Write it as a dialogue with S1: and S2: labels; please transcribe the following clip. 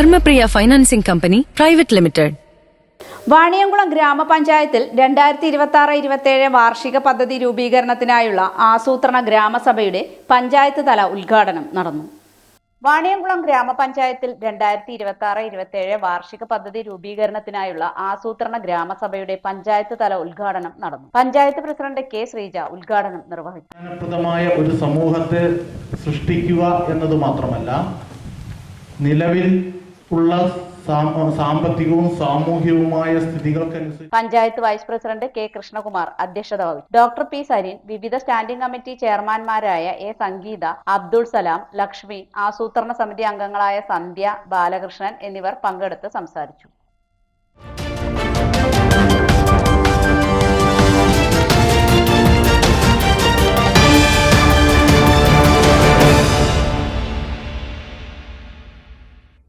S1: Dharmapriya financing company private limited.
S2: Vaniyamkulam ഗ്രാമപഞ്ചായത്തിൽ രണ്ടായിരത്തി ഇരുപത്തി ആറ് ഇരുപത്തേഴ് വാർഷിക പദ്ധതി രൂപീകരണത്തിനായുള്ള ആസൂത്രണ ഗ്രാമസഭയുടെ പഞ്ചായത്ത് തല ഉദ്ഘാടനം നടന്നു. വാണിയംകുളം ഗ്രാമപഞ്ചായത്തിൽ രണ്ടായിരത്തി ഇരുപത്തി ആറ് ഇരുപത്തേഴ് വാർഷിക പദ്ധതി രൂപീകരണത്തിനായുള്ള ആസൂത്രണ ഗ്രാമസഭയുടെ പഞ്ചായത്ത് തല ഉദ്ഘാടനം നടന്നു. പഞ്ചായത്ത് പ്രസിഡന്റ് കെ ശ്രീജ ഉദ്ഘാടനം നിർവഹിച്ചു.
S3: ഒരു സമൂഹത്തെ സൃഷ്ടിക്കുക എന്നത് മാത്രമല്ല നിലവിൽ ഉള്ള സാമ്പത്തികവും സാമൂഹികവുമായ സ്ഥിതികൾക്കനുസരിച്ച്
S2: panchayat vice president K Krishnakumar അധ്യക്ഷത വഹിച്ചു. ഡോക്ടർ പി സരീൻ വിവിധ സ്റ്റാൻഡിംഗ് കമ്മിറ്റി ചെയർമാൻമാരായ എ സംഗീത അബ്ദുൾ സലാം ലക്ഷ്മി ആസൂത്രണ സമിതി അംഗങ്ങളായ സന്ധ്യ ബാലകൃഷ്ണൻ എന്നിവർ പങ്കെടുത്ത് സംസാരിച്ചു.